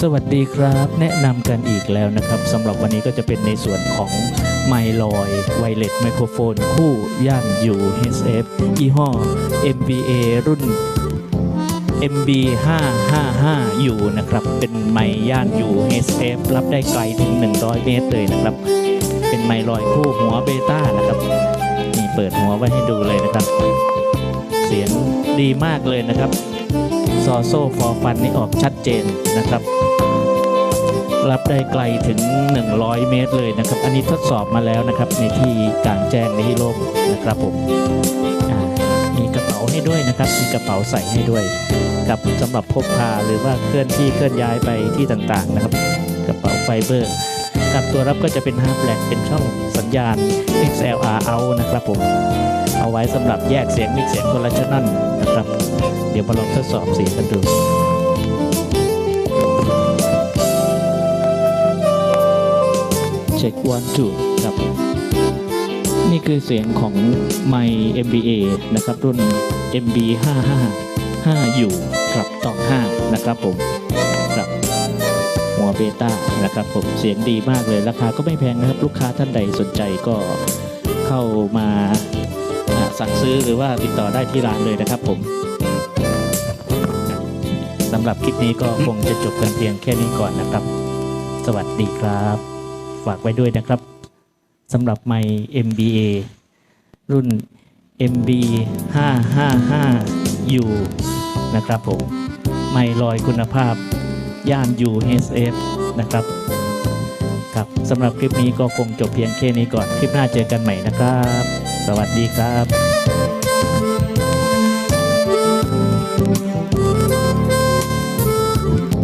สวัสดีครับ แนะนำกันอีกแล้วนะครับสำหรับวันนี้ก็จะเป็นในส่วนของไมลอยไวเลสไมโครโฟน คู่ย่าน UHF ยี่ห้อ MBA รุ่น MB 555 U นะครับ เป็นไมย่าน UHF รับได้ไกลถึง 100 เมตรเลยนะครับ เป็นไมลอยคู่หัวเบต้านะครับนี่เปิดหัวไว้ให้ดูเลยนะครับ เสียงดีมากเลยนะครับ ซอโซ่ฟอร์ฟันนี่ออกชัดเจนนะครับ รับได้ไกลถึง 100 เมตรเลยนะครับ อันนี้ทดสอบมาแล้วนะครับ ในที่กลางแจ้งในที่โลกนะครับผมมีกระเป๋าให้ด้วยนะครับ มีกระเป๋าใส่ให้ด้วย กับสำหรับพกพาหรือว่าเคลื่อนที่เคลื่อนย้ายไปที่ต่างๆนะครับ กระเป๋าไฟเบอร์กับตัวรับก็จะเป็นฮาร์ปแลกเป็นช่องสัญญาณ XLR out นะครับผม เอาไว้สำหรับแยกเสียงมิกเสียงคนละชนั่นนะครับ เดี๋ยวมาลองทดสอบเสียงกันดูเช็ควันจูครับ นี่คือเสียงของไม MBA นะครับรุ่น MB 55 5U ครับต่อ5นะครับผมครับหัวเบต้านะครับผมเสียงดีมากเลยราคาก็ไม่แพงนะครับ ลูกค้าท่านใดสนใจก็เข้ามาสั่งซื้อหรือว่าติดต่อได้ที่ร้านเลยนะครับผมำหรับคลิปนี้ก็คงจะจบกันเพียงแค่นี้ก่อนนะครับ สวัสดีครับ ฝากไว้ด้วยนะครับสำหรับไมค์ MBA รุ่น MB 555U นะครับผม ไมค์ลอยคุณภาพ ย่าน USF นะครับครับสำหรับคลิปนี้ก็คงจบเพียงแค่นี้ก่อน คลิปหน้าเจอกันใหม่นะครับ สวัสดีครับ